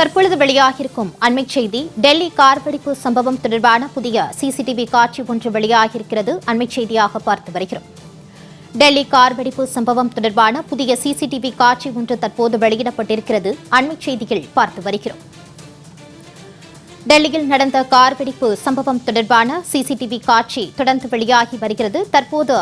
தற்பொழுது வெளியாகியிருக்கும் அண்மை செய்தி டெல்லி கார் வெடிப்பு சம்பவம் தொடர்பான புதிய சிசிடிவி காட்சி ஒன்று வெளியாகியிருக்கிறது. அண்மை செய்தியாக பார்த்து வருகிறோம். டெல்லி கார் வெடிப்பு சம்பவம் தொடர்பான புதிய சிசிடிவி காட்சி ஒன்று தற்போது வெளியிடப்பட்டிருக்கிறது. அண்மை செய்தியில் பார்த்து வருகிறோம். டெல்லியில் நடந்த கார் வெடிப்பு சம்பவம் தொடர்பான சிசிடிவி காட்சி தொடர்ந்து வெளியாகி வருகிறது. தற்போது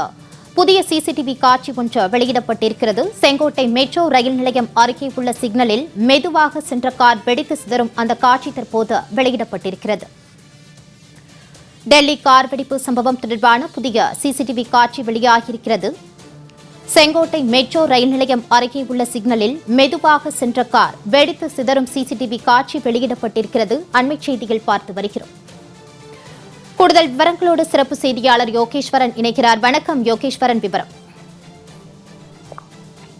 புதிய சிசிடிவி காட்சி ஒன்று வெளியிடப்பட்டிருக்கிறது. செங்கோட்டை மெட்ரோ ரயில் நிலையம் அருகே உள்ள சிக்னலில் மெதுவாக சென்ற கார் வெடித்து சிதறும் அந்த காட்சி தற்போது வெளியிடப்பட்டிருக்கிறது. டெல்லி கார் வெடிப்பு சம்பவம் தொடர்பான புதிய சிசிடிவி காட்சி வெளியாகியிருக்கிறது. செங்கோட்டை மெட்ரோ ரயில் நிலையம் அருகே உள்ள சிக்னலில் மெதுவாக சென்ற கார் வெடித்து சிதறும் சிசிடிவி காட்சி வெளியிடப்பட்டிருக்கிறது. அண்மைச் செய்தியில் பார்த்து வருகிறோம். கூடுதல் விவரங்களோடு சிறப்பு செய்தியாளர் யோகேஸ்வரன் இணைக்கிறார் வணக்கம் யோகேஸ்வரன் விவரம்.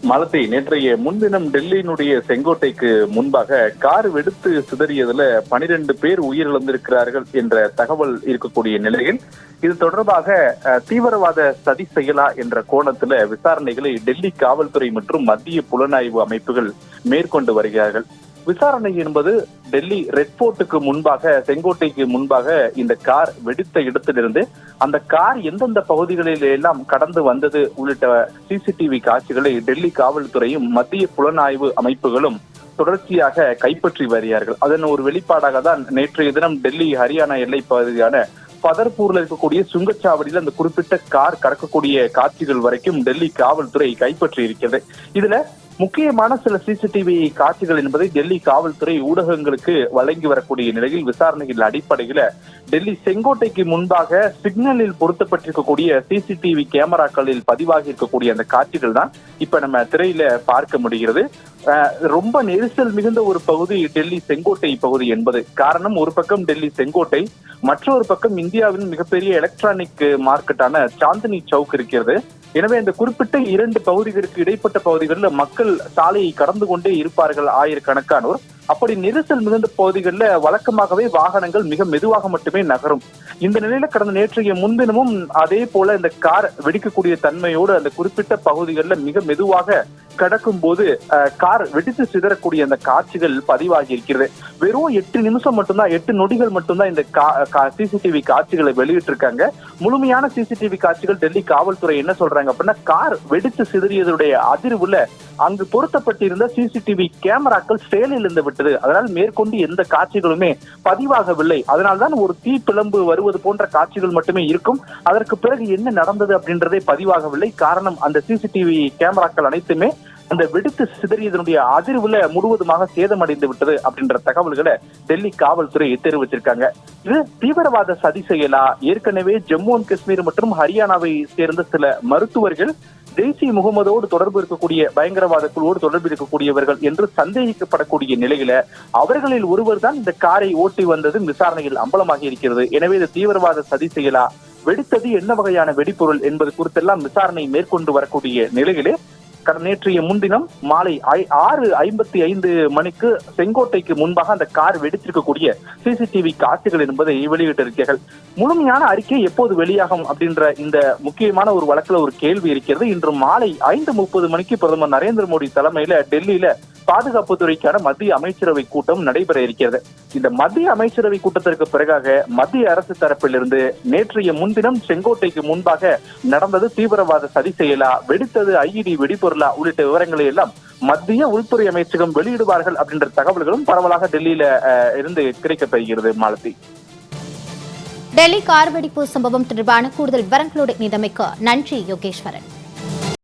மலத்தை நேற்றைய முன்தினம் டெல்லியினுடைய செங்கோட்டைக்கு முன்பாக கார் வெடித்து சிதறியதுல பனிரெண்டு பேர் உயிரிழந்திருக்கிறார்கள் என்ற தகவல் இருக்கக்கூடிய நிலையில் இது தொடர்பாக அஹ், தீவிரவாத சதி செயலா என்ற கோணத்துல விசாரணைகளை டெல்லி காவல்துறை மற்றும் மத்திய புலனாய்வு அமைப்புகள் மேற்கொண்டு வருகிறார்கள். விசாரணை என்பது டெல்லி ரெட் போர்ட்டுக்கு முன்பாக செங்கோட்டைக்கு முன்பாக இந்த கார் வெடித்த இடத்திலிருந்து அந்த கார் எந்தெந்த பகுதிகளில் எல்லாம் கடந்து வந்தது உள்ளிட்ட சிசிடிவி காட்சிகளை டெல்லி காவல்துறையும் மத்திய புலனாய்வு அமைப்புகளும் தொடர்ச்சியாக கைப்பற்றி வருகிறார்கள். அதன் ஒரு வெளிப்பாடாக தான் நேற்றைய தினம் டெல்லி ஹரியானா எல்லை பகுதியான பதர்பூர்ல இருக்கக்கூடிய சுங்கச்சாவடியில் அந்த குறிப்பிட்ட கார் கடக்கக்கூடிய காட்சிகள் வரைக்கும் டெல்லி காவல்துறை கைப்பற்றி இருக்கிறது இதுல முக்கியமான சில சிசிடிவி காட்சிகள் என்பதை டெல்லி காவல்துறை ஊடகங்களுக்கு வழங்கி வரக்கூடிய நிலையில் விசாரணையின் அடிப்படையில டெல்லி செங்கோட்டைக்கு முன்பாக சிக்னலில் பொருத்தப்பட்டிருக்கக்கூடிய சிசிடிவி கேமராக்களில் பதிவாகி இருக்கக்கூடிய அந்த காட்சிகள் தான் இப்ப நம்ம திரையில பார்க்க முடிகிறது. ரொம்ப நெரிசல் மிகுந்த ஒரு பகுதி டெல்லி செங்கோட்டை பகுதி என்பது. காரணம் ஒரு பக்கம் டெல்லி செங்கோட்டை மற்றொரு பக்கம் இந்தியாவின் மிகப்பெரிய எலக்ட்ரானிக் மார்க்கெட்டான சாந்தினி சவுக் இருக்கிறது. எனவே இந்த குறிப்பிட்ட இரண்டு பகுதிகளுக்கு இடைப்பட்ட பகுதிகளில் மக்கள் சாலையை கடந்து கொண்டே இருப்பார்கள் ஆயிரக்கணக்கானோர். அப்படி நெரிசல் மிகுந்த பகுதிகளில் வழக்கமாகவே வாகனங்கள் மிக மெதுவாக மட்டுமே நகரும். இந்த நிலையில கடந்த நேற்றைய முன்தினமும் அதே போல இந்த கார் வெடிக்கக்கூடிய தன்மையோடு அந்த குறிப்பிட்ட பகுதிகளில் மிக மெதுவாக கடக்கும் போது கார் வெடித்து சிதறக்கூடிய அந்த காட்சிகள் பதிவாகி இருக்கிறது. வெறும் எட்டு நிமிஷம் மட்டும்தான் எட்டு நொடிகள் மட்டும்தான் இந்த சிசிடிவி காட்சிகளை வெளியிட்டிருக்காங்க. முழுமையான சிசிடிவி காட்சிகள் டெல்லி காவல்துறை என்ன சொல்றாங்க அப்படின்னா கார் வெடித்து சிதறியதுடைய அதிர்வுல அங்கு பொருத்தப்பட்டிருந்த சிசிடிவி கேமராக்கள் செயலில் இருந்து விட்டது. அதனால் மேற்கொண்டு எந்த காட்சிகளுமே பதிவாகவில்லை. அதனால்தான் ஒரு தீ பிளம்பு வருவது போன்ற காட்சிகள் மட்டுமே இருக்கும். அதற்கு பிறகு என்ன நடந்தது அப்படின்றதே பதிவாகவில்லை. காரணம் அந்த சிசிடிவி கேமராக்கள் அனைத்துமே அந்த வெடித்து சிதறியதனுடைய அதிர்வுல முழுவதுமாக சேதமடைந்து விட்டது அப்படின்ற தகவல்களை டெல்லி காவல்துறை தெரிவிச்சிருக்காங்க இது தீவிரவாத சதி செயலா? ஏற்கனவே ஜம்மு அண்ட் காஷ்மீர் மற்றும் ஹரியானாவை சேர்ந்த சில மருத்துவர்கள் ஜெய்சி முகமதோடு தொடர்பு இருக்கக்கூடிய பயங்கரவாத குழுவோடு தொடர்பு இருக்கக்கூடியவர்கள் என்று சந்தேகிக்கப்படக்கூடிய நிலையில அவர்களில் ஒருவர் தான் இந்த காரை ஓட்டி வந்தது விசாரணையில் அம்பலமாகி இருக்கிறது. எனவே இது தீவிரவாத சதி செயலா? வெடித்தது என்ன வகையான வெடிப்பொருள் என்பது குறித்தெல்லாம் விசாரணை மேற்கொண்டு வரக்கூடிய நிலையிலே நேற்றைய முன்தினம் மாலை ஆறு ஐம்பத்தி ஐந்து மணிக்கு செங்கோட்டைக்கு முன்பாக அந்த கார் வெடித்திருக்கக்கூடிய சிசிடிவி காட்சிகள் என்பதை வெளியிட்டிருக்கிறார்கள். முழுமையான அறிக்கை எப்போது வெளியாகும் அப்படின்ற இந்த முக்கியமான ஒரு வழக்குல ஒரு கேள்வி இருக்கிறது. இன்று மாலை ஐந்து முப்பது மணிக்கு பிரதமர் நரேந்திர மோடி தலைமையில டெல்லியில பாதுகாப்புத்துறைக்கான மத்திய அமைச்சரவை கூட்டம் நடைபெற இருக்கிறது. இந்த மத்திய அமைச்சரவை கூட்டத்திற்கு பிறகாக மத்திய அரசு தரப்பிலிருந்து நேற்றைய முன்தினம் செங்கோட்டைக்கு முன்பாக நடந்தது தீவிரவாத சதி செயலா வெடித்தது ஐஇடி வெடிபொருளா உள்ளிட்ட விவரங்களை எல்லாம் மத்திய உள்துறை அமைச்சகம் வெளியிடுவார்கள் அப்படின்ற தகவல்களும் பரவலாக டெல்லியில இருந்து கிடைக்கப்பெறுகிறது மாலதி. டெல்லி கார் வெடிப்பு சம்பவம் தொடர்பான கூடுதல் விவரங்களோடு இணைந்தமைக்கு நன்றி யோகேஸ்வரன்.